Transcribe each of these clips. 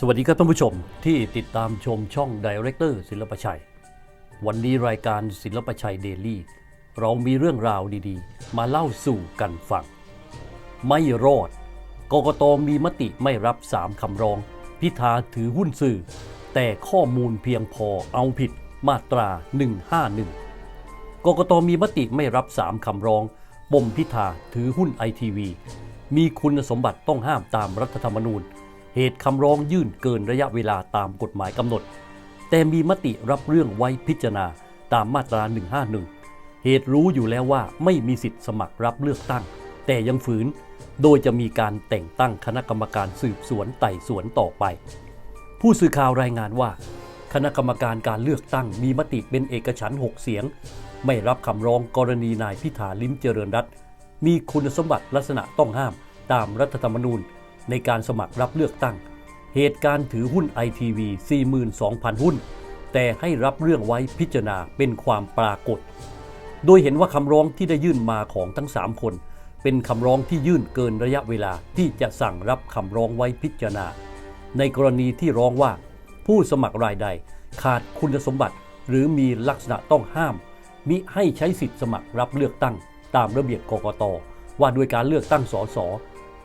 สวัสดีครับท่านผู้ชมที่ติดตามชมช่อง Director ศิลปชัย วันนี้รายการศิลปชัยเดลี่เรามีเรื่องราวดีๆ มาเล่าสู่กันฟัง ไม่รอด กกตมีมติไม่รับสามคำร้อง พิธาถือหุ้นสื่อ แต่ข้อมูลเพียงพอเอาผิดมาตรา 151 กกตมีมติไม่รับสามคำร้อง ปมพิธาถือหุ้นไอทีวีมีคุณสมบัติต้องห้ามตามรัฐธรรมนูญ เหตุคำร้องยื่นเกินระยะเวลาตามกฎหมายกำหนด แต่มีมติรับเรื่องไว้พิจารณาตามมาตรา 151 เหตุรู้อยู่แล้วว่าไม่มีสิทธิ์สมัครรับเลือกตั้ง แต่ยังฝืน โดยจะมีการแต่งตั้งคณะกรรมการสืบสวนไต่สวนต่อไป ผู้สื่อข่าวรายงานว่า คณะกรรมการการเลือกตั้งมีมติเป็นเอกฉันท์6เสียง ไม่รับคำร้องกรณีนายพิธาลิ้มเจริญรัตมีคุณสมบัติลักษณะต้องห้ามตามรัฐธรรมนูญ ในการสมัครรับเลือกตั้ง เหตุการณ์ถือหุ้นไอทีวี42,000 หุ้น แต่ให้รับเรื่องไว้พิจารณาเป็นความปรากฏ โดยเห็นว่าคำร้องที่ได้ยื่นมาของทั้ง 3 คน เป็นคำร้องที่ยื่นเกินระยะเวลาที่จะสั่งรับคำร้องไว้พิจารณา ในกรณีที่ร้องว่า ผู้สมัครรายใดขาดคุณสมบัติหรือมีลักษณะต้องห้าม มิให้ใช้สิทธิสมัครรับเลือกตั้ง ตามระเบียบกกตว่าด้วยการเลือกตั้งสส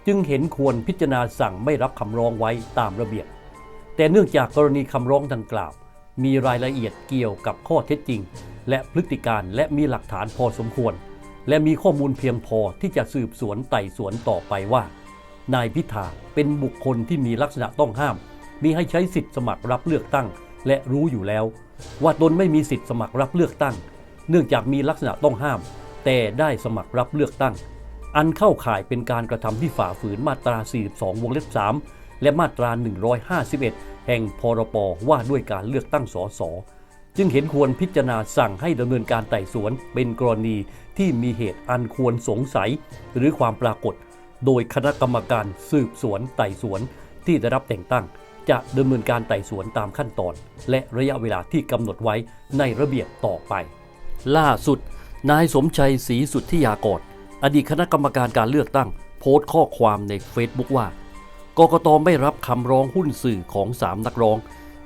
จึงเห็นควรพิจารณาสั่งไม่รับคำร้องไว้ตามระเบียบ แต่เนื่องจากกรณีคำร้องดังกล่าว มีรายละเอียดเกี่ยวกับข้อเท็จจริง และพฤติการและมีหลักฐานพอสมควร และมีข้อมูลเพียงพอที่จะสืบสวนไต่สวนต่อไปว่า นายพิธาเป็นบุคคลที่มีลักษณะต้องห้าม มีให้ใช้สิทธิ์สมัครรับเลือกตั้ง และรู้อยู่แล้ว ว่าตนไม่มีสิทธิ์สมัครรับเลือกตั้ง เนื่องจากมีลักษณะต้องห้าม แต่ได้สมัครรับเลือกตั้ง อันเข้าข่ายเป็นการกระทำที่ฝ่าฝืนมาตรา 42 วงเล็บ 3 และมาตรา 151 แห่งพรปว่าด้วยการเลือกตั้งสสจึงเห็นควรพิจารณาสั่งให้ดำเนินการไต่สวนเป็นกรณีที่มีเหตุอันควรสงสัย หรือความปรากฏ โดยคณะกรรมการสืบสวนไต่สวนที่ได้รับแต่งตั้ง จะดำเนินการไต่สวนตามขั้นตอน และระยะเวลาที่กำหนดไว้ในระเบียบต่อไป ล่าสุด นายสมชัยศรีสุทธิยากร อดีตคณะกรรมการการเลือกตั้ง โพสต์ข้อความในเฟซบุ๊กว่ากกตไม่รับคำร้องหุ้นสื่อของ 3 นักร้อง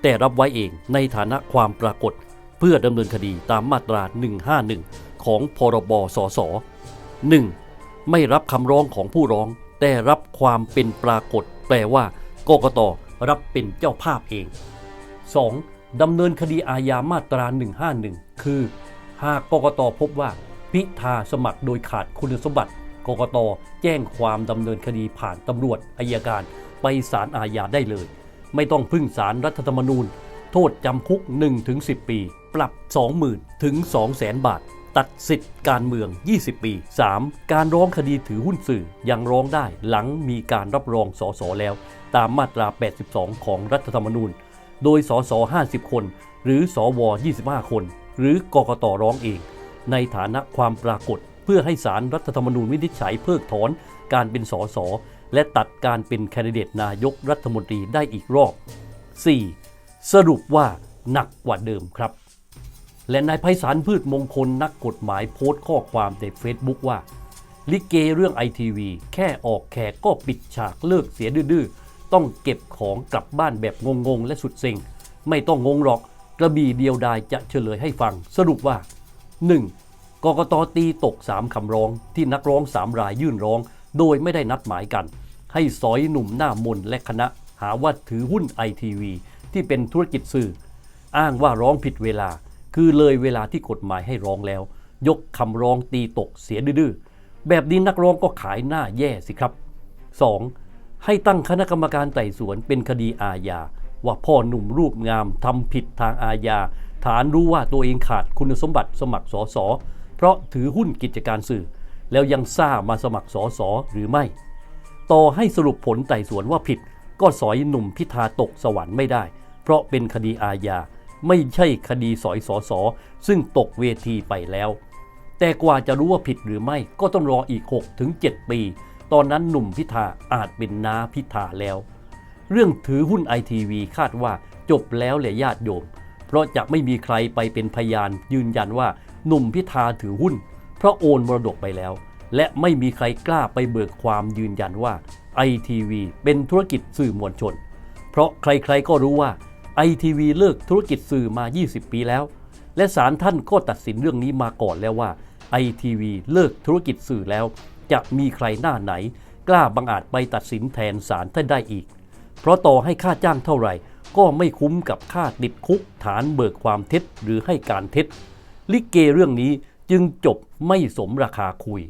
แต่รับไว้เองในฐานะความปรากฏ เพื่อดำเนินคดีตามมาตรา 151 ของพรบสส 1. ไม่รับคำร้องของผู้ร้อง แต่รับความเป็นปรากฏ แปลว่ากกตรับเป็นเจ้าภาพเอง 2. ดำเนินคดีอาญามาตรา 151 คือ หากกกตพบว่า พิธาสมัครโดยขาดคุณสมบัติ กกต แจ้งความดำเนินคดีผ่านตำรวจอายการ ไปศาลอาญาได้เลย ไม่ต้องพึ่งศาลรัฐธรรมนูญ โทษจำคุก 1-10 ปี ปรับ 20,000ถึง200,000 บาท ตัดสิทธิ์การเมือง 20 ปี 3. การร้องคดีถือหุ้นสื่อยังร้องได้หลังมีการรับรองสสแล้ว ตามมาตรา 82 ของรัฐธรรมนูญ โดยสส 50 คน หรือสว 25 คน หรือกกตร้องเอง ในฐานะความปรากฏ เพื่อให้สารรัฐธรรมนูญวินิจฉัยเพิกถอนการเป็นสสและตัดการเป็นแคนดิเดตนายกรัฐมนตรีได้อีกรอบ 4. สรุปว่าหนักกว่าเดิมครับ และนายไพศาลพืชมงคลนักกฎหมายโพสต์ข้อความในเฟซบุ๊กว่า ลิเกเรื่องไอทีวีแค่ออกแขกก็ปิดฉากเลิกเสียดื้อต้องเก็บของกลับบ้านแบบงงๆ และสุดเซ็ง ไม่ต้องงงหรอกกระบี่เดียวดายจะเฉลยให้ฟัง สรุปว่า 1. กกตตีตก 3คำร้องที่นักร้อง 3 รายยื่นร้อง โดยไม่ได้นัดหมายกัน ให้สอยหนุ่มหน้ามนและคณะ หาว่าถือหุ้นไอทีวีที่เป็นธุรกิจสื่อ อ้างว่าร้องผิดเวลา คือเลยเวลาที่กฎหมายให้ร้องแล้ว ยกคำร้องตีตกเสียดื้อแบบนี้นักร้องก็ขายหน้าแย่สิครับ 2. ให้ตั้งคณะกรรมการไต่สวนเป็นคดีอาญา ว่าพ่อหนุ่มรูปงามทำผิดทางอาญา ฐานรู้ว่าตัวเองขาดคุณสมบัติสมัครสอสอเพราะถือหุ้นกิจการสื่อ แล้วยังซ่ามาสมัครสอสอหรือไม่ ต่อให้สรุปผลไต่สวนว่าผิด ก็สอยหนุ่มพิธาตกสวรรค์ไม่ได้ เพราะเป็นคดีอาญา ไม่ใช่คดีสอยสอสอซึ่งตกเวทีไปแล้ว แต่กว่าจะรู้ว่าผิดหรือไม่ก็ต้องรออีก 6-7 ปี ตอนนั้นหนุ่มพิธาอาจเป็นน้าพิธาแล้ว เรื่องถือหุ้นไอทีวีคาดว่าจบแล้วแหละญาติโยม เพราะจะไม่มีใครไปเป็นพยานยืนยันว่าหนุ่มพิธาถือหุ้น เพราะโอนมรดกไปแล้ว และไม่มีใครกล้าไปเบิกความยืนยันว่าไอทีวีเป็นธุรกิจสื่อมวลชน เพราะใครๆก็รู้ว่าไอทีวีเลิกธุรกิจสื่อมา 20 ปีแล้ว และศาลท่านก็ตัดสินเรื่องนี้มาก่อนแล้วว่าไอทีวีเลิกธุรกิจสื่อแล้ว จะมีใครหน้าไหน กล้าบังอาจไปตัดสินแทนศาลท่านได้อีก เพราะต่อให้ค่าจ้างเท่าไหร่ ก็ไม่คุ้มกับค่าติดคุกฐานเบิกความเท็จหรือให้การเท็จ ลิเกเรื่องนี้จึงจบไม่สมราคาคุย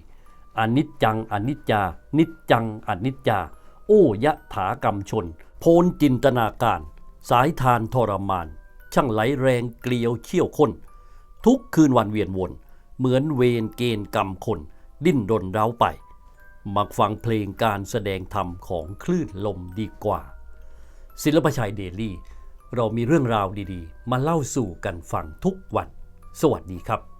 อนิจจังอนิจจา นิจจังอนิจจา โอ้ยะถากรรมชน โพนจินตนาการ สายทานทรมาน ช่างไหลแรงเกลียวเชี่ยวข้น ทุกคืนวันเวียนวน เหมือนเวรเกณฑ์กรรมคน ดิ้นรนเร้าไป มักฟังเพลงการแสดงธรรมของคลื่นลมดีกว่า ศิลปชัยเดลี่ เรามีเรื่องราวดีๆ มาเล่าสู่กันฟังทุกวัน สวัสดีครับ